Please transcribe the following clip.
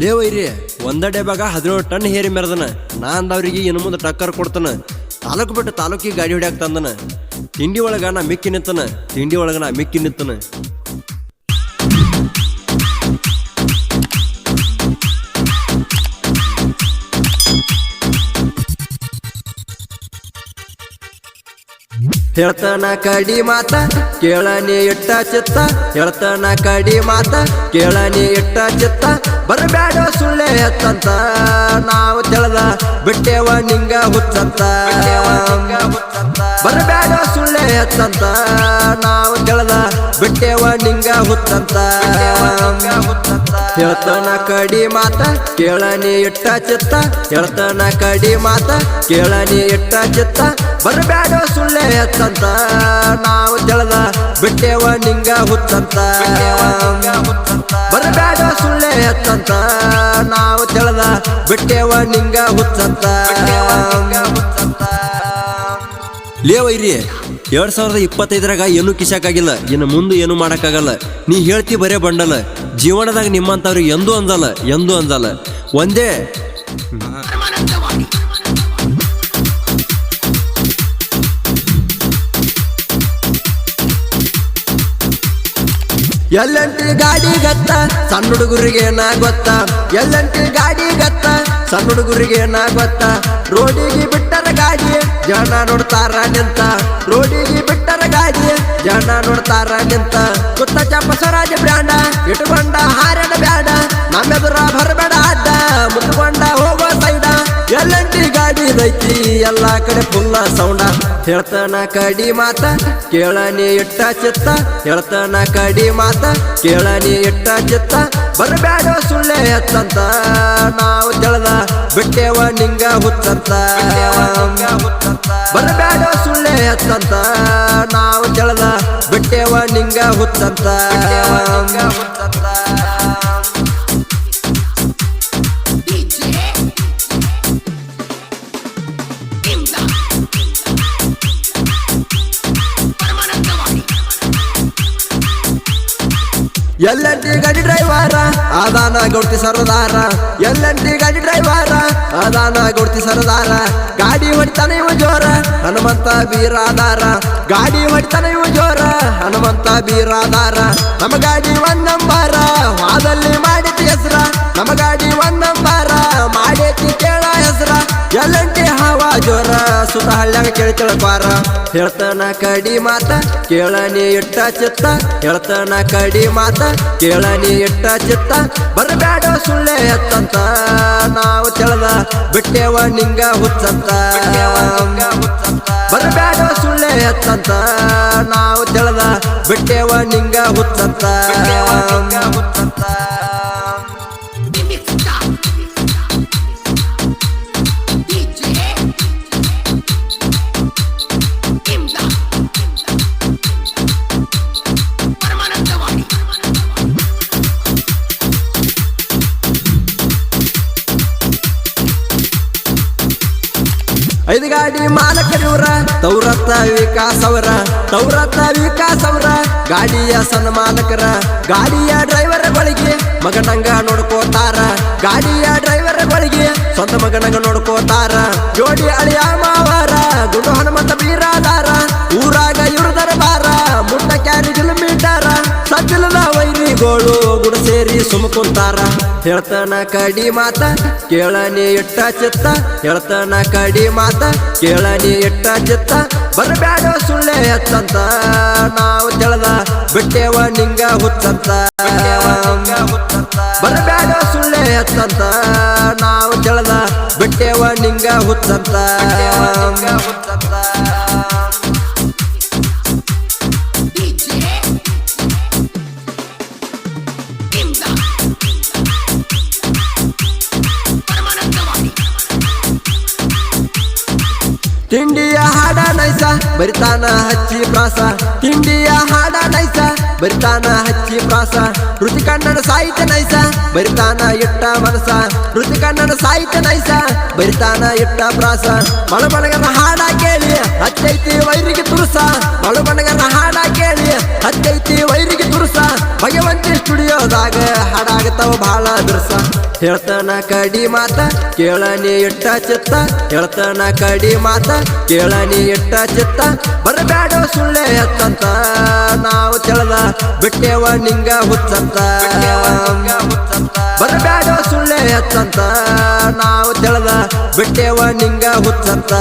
ಲೇ ವೈರಿ, ಒಂದ ಡೇಬಾಗ ಹದಿನೇಳು ಟನ್ ಹೇರಿ ಮೆರೆದನ. ನಾ ಅಂದವ್ರಿಗೆ ಇನ್ನು ಮುಂದೆ ಟಕ್ಕರ್ ಕೊಡ್ತಾನ. ತಾಲೂಕು ಬಿಟ್ಟು ತಾಲೂಕಿಗೆ ಗಾಡಿ ಹೊಡ್ಯಾಕ ತಂದನ. ತಿಂಡಿ ಒಳಗ ನಾ ಮಿಕ್ಕಿ ನಿಂತನ. ತಿಂಡಿ ಒಳಗ ನಾ ಮಿಕ್ಕಿ ನಿಂತನ. ಹೇಳ್ತಾನ ಕಡಿ ಮಾತ, ಕೇಳನಿ ಇಟ್ಟ ಚಿತ್ತ. ಹೇಳ್ತಾನ ಕಡಿ ಮಾತ, ಕೇಳನಿ ಇಟ್ಟ ಚಿತ್ತ. ಬರಬೇಡ ಸುಳ್ಳೆ ಎತ್ತಂತ, ನಾವು ತೆಳದ ಬಿಟ್ಟೆವ ನಿಂಗ ಹುಚ್ಚಂತ. ಬರಬೇಡ ಸುಳ್ಳೆ ಎತ್ತಂತ, ನಾವು ತೆಳದ ಬಿಟ್ಟೇವ ನಿಂಗ ಹುತ್ತಂತ. ಹೇಳ್ತಾನ ಕಡಿ ಮಾತ ಕೇಳನಿ ಇಟ್ಟ ಚಿತ್ತ ಹೇಳ್ತಾನ ಕಡಿ ಮಾತ ಕೇಳನಿ ಇಟ್ಟ ಚಿತ್ತ ಬರಬೇಡ ಸುಳ್ಳೆ ಎತ್ತಂತ ನಾವು ತೆಳದ ಬಿಟ್ಟೆವ ನಿಂಗ ಹುತ್ತಂತ ಬರಬೇಡ ಸುಳ್ಳೆ ಎತ್ತಂತ ನಾವು ತೆಳದ ಬಿಟ್ಟೆವ ನಿಂಗ ಹುಚ್ಚಂತ ಲೇವೈರಿ ಎರಡ್ ಸಾವಿರದ ಇಪ್ಪತ್ತೈದರಾಗ ಏನು ಕಿಶಾಕಾಗಿಲ್ಲ ಇನ್ನು ಮುಂದೆ ಏನು ಮಾಡಕ್ಕಾಗಲ್ಲ. ನೀ ಹೇಳ್ತಿ ಬರೇ ಬಂಡಲ, ಜೀವನದಾಗ ನಿಮ್ಮಂತವ್ರಿಗೆ ಎಂದೂ ಅಂದಲ್ಲ ಎಂದೂ ಅಂದಲ್ಲ. ಒಂದೇ. ಎಲ್ಲಂಟಿ ಗಾಡಿ ಗತ್ತ, ಸಣ್ಣ ಹುಡುಗರಿಗೆ ನಾ ಗೊತ್ತ. ಎಲ್ಲಂಟಿ ಗಾಡಿ ಸಣ್ಣ ಹುಡುಗರಿಗೆ ನಾ ಗೊತ್ತ ರೋಡಿಗೆ ಬಿಟ್ಟರ ಗಾಡಿ ಜನ ನೋಡ್ತಾರ ನಿಂತ. ರೋಡಿಗೆ ಬಿಟ್ಟರ ಗಾಡಿ ಜನ ನೋಡ್ತಾರ ನಿಂತ. ಕುತ್ತ ಚಪ್ಪ ಬ್ಯಾಂಡ ಇಟ್ಕೊಂಡ ಹಾರಡ ಬ್ಯಾಡ. ನಮ್ಮೆದುರ ಬರಬೇಡ ಅಡ್ಡ ಮುತ್ಕೊಂಡ ಹೋಗೋ ಸೈಡ ಎಲ್ಲಂಟಿ ಗಾಡಿ ದೈತಿ, ಎಲ್ಲಾ ಕಡೆ ಫುಲ್ಲ ಸೌಂಡ ಹೇಳ್ತಾನ ಕಡಿ ಮಾತ, ಕೇಳನಿ ಇಟ್ಟ ಚಿತ್ತ. ಹೇಳ್ತಾನ ಕಡಿ ಮಾತ, ಕೇಳನಿ ಇಟ್ಟ ಚಿತ್ತ. ಬರಬೇಡ ಸುಳ್ಳೆ ಎತ್ತಂತ, ನಾವು ತೆಳದ ಬಿಟ್ಟೇವ ನಿಂಗ ಹುತ್ತಂತ ಬರಬೇಡ ಸುಳ್ಳೆ ಎತ್ತಂತ. ನಾವು ತಿಳಿದ ಬಿಟ್ಟೆವ ನಿಂಗ ಹುತ್ತಂತ. ಎಲ್ಲಂಟಿ ಗಾಡಿ ಡ್ರೈವರ, ಆದಾನ ಗೌಡ್ತಿ ಸರದಾರ. ಎಲ್ಲಂಟಿ ಗಾಡಿ ಅದಾನ ಗುಡ್ತಿ ಸರದಾರ. ಗಾಡಿ ಹೊಡಿತಾನೆ ಇವ ಜೋರ. ಹನುಮಂತ ಬೀರಾದಾರ. ಗಾಡಿ ಹೊಡಿತಾನೆ ಇವ ಜೋರ. ಹನುಮಂತ ಬೀರಾದಾರ. ನಮ್ಮ ಗಾಡಿ ಒಂದ್ ನಂಬಾರ ವಾದಲ್ಲಿ ಮಾಡಿತಿ ಹೆಸ್ರ. ನಮ್ಮ ಗಾಡಿ ಒಂದ್ ನಂಬಾರ ಮಾಡೈತಿ ಕೇಳ ಹೆಸ್ರ. ಎಲ್ಲಂಟಿ ಹವಾ ಜೋರ. ಸುತ ಹಳ್ಳಂಗ ಕೇಳಿ ತಿಳ್ಪಾರ. ಹೇಳ್ತಾನ ಕಡಿ ಮಾತ, ಕೇಳನಿ ಇಟ್ಟ ಚಿತ್ತ. ಹೇಳ್ತಾನ ಕಡಿ ಮಾತ, ಕೇಳನಿ ಇಟ್ಟ ಚಿತ್ತ. ಬರಬೇಡ ಸುಳ್ಳೆ ಎತ್ತಂತ, ನಾವು ತಿಳ್ದ ಬಿಟ್ಟೇವ ನಿಂಗ ಹುಚ್ಚಂತ. ಬರಬೇಡ ಸುಳ್ಳೆ ಎತ್ತಂತ, ನಾವು ತಿಳ್ದ ಬಿಟ್ಟೇವ ನಿಂಗ ಹುಚ್ಚಂತ. Imda ಐದು ಗಾಡಿ ಮಾಲಕರಿವ್ರ ತೌರತ್ತ ವಿಕಾಸ್ ಅವರ ತೌರತ್ತ ವಿಕಾಸ್ ಅವರ ಗಾಡಿಯ ಸಣ್ಣ ಮಾಲಕರ, ಗಾಡಿಯ ಡ್ರೈವರ್ ಬಳಿಗೆ ಮಗನಂಗ ನೋಡ್ಕೋತಾರ. ಗಾಡಿಯ ಡ್ರೈವರ್ ಬಳಿಗೆ ಸ್ವಂತ ಮಗನಂಗ ನೋಡ್ಕೋತಾರ. ಜೋಡಿ ಅಳಿಯ ಮಾವಾರ ಗುಂಡು ಹನುಮಂತ ಬೀರಾದಾರ. ಊರಾಗ ಇವ್ರ ಬಾರ ಮುಟ್ಟ ಕ್ಯಾರಿ ಕಿಲೋಮೀಟರ ಸಜ್ಜಲದ ವೈರಿಗೋಳು ಸೇರಿ ಸುಮ್ಕೊಂತಾರ ಕುಂತಾರ. ಹೇಳ್ತಾನ ಕಡಿ ಮಾತ, ಕೇಳನಿ ಇಟ್ಟ ಚಿತ್ತ. ಹೇಳ್ತಾನ ಕಡಿ ಮಾತ, ಕೇಳನಿ ಇಟ್ಟ ಚಿತ್ತ. ಬರಬೇಡ ಸುಳ್ಳೆ ಎತ್ತಂತ, ನಾವು ತೆಳದ ಬಿಟ್ಟೆವ ನಿಂಗ ಹುತ್ತಂತ ಬರಬೇಡ ಸುಳ್ಳೆ ಎತ್ತಂತ, ನಾವು ತೆಳದ ಬಿಟ್ಟೆವ ನಿಂಗ ಹುತ್ತಂತ DJ ತಿಂಡಿಯ ಹಾಡ ನೈಸ, ಬರಿತಾನ ಹಚ್ಚಿ ಪ್ರಾಸ. ತಿಂಡಿಯ ಹಾಡ ನೈಸ, ಬರಿತಾನ ಹಚ್ಚಿ ಪ್ರಾಸ. ಋತಿ ಕನ್ನಡ ಸಾಹಿತ್ಯ ನೈಸ, ಬರಿತಾನ ಇಟ್ಟ ಮನಸ. ಋತಿ ಕನ್ನಡ ಸಾಹಿತ್ಯ ನೈಸ, ಬರಿತಾನ ಇಟ್ಟ ಪ್ರಾಸ. ಮಳಬಣಗನ ಹಾಡ ಕೇಳಿ ಹತ್ತೈತಿ ವೈರಿಗೆ ತುರುಸ. ಮಳಬಣಗನ ಹಾಡ ಕೇಳಿ ಹತ್ತೈತಿ ವೈರಿಗೆ ತುರುಸ. ಭಗವಂತಿ ಸ್ಟುಡಿಯೋದಾಗ ಹಾಡಾಗತ್ತವ ಬಹಳ ಹೇಳ್ತಾನ ಕಡಿ ಮಾತ, ಕೇಳನಿ ಇಟ್ಟ ಚಿತ್ತ. ಹೇಳ್ತಾನ ಕಡಿ ಮಾತ, ಕೇಳನಿ ಇಟ್ಟ ಚಿತ್ತ. ಬರಬೇಡ ಸುಳ್ಳೆ ಎತ್ತಂತ, ನಾವು ತಿಳದ ಬಿಟ್ಟೆವ ನಿಂಗ ಹುಚ್ಚಂತ. ಬರಬೇಡ ಸುಳ್ಳೆ ಎತ್ತಂತ, ನಾವು ತಿಳದ ಬಿಟ್ಟೆವ ನಿಂಗ ಹುಚ್ಚಂತ.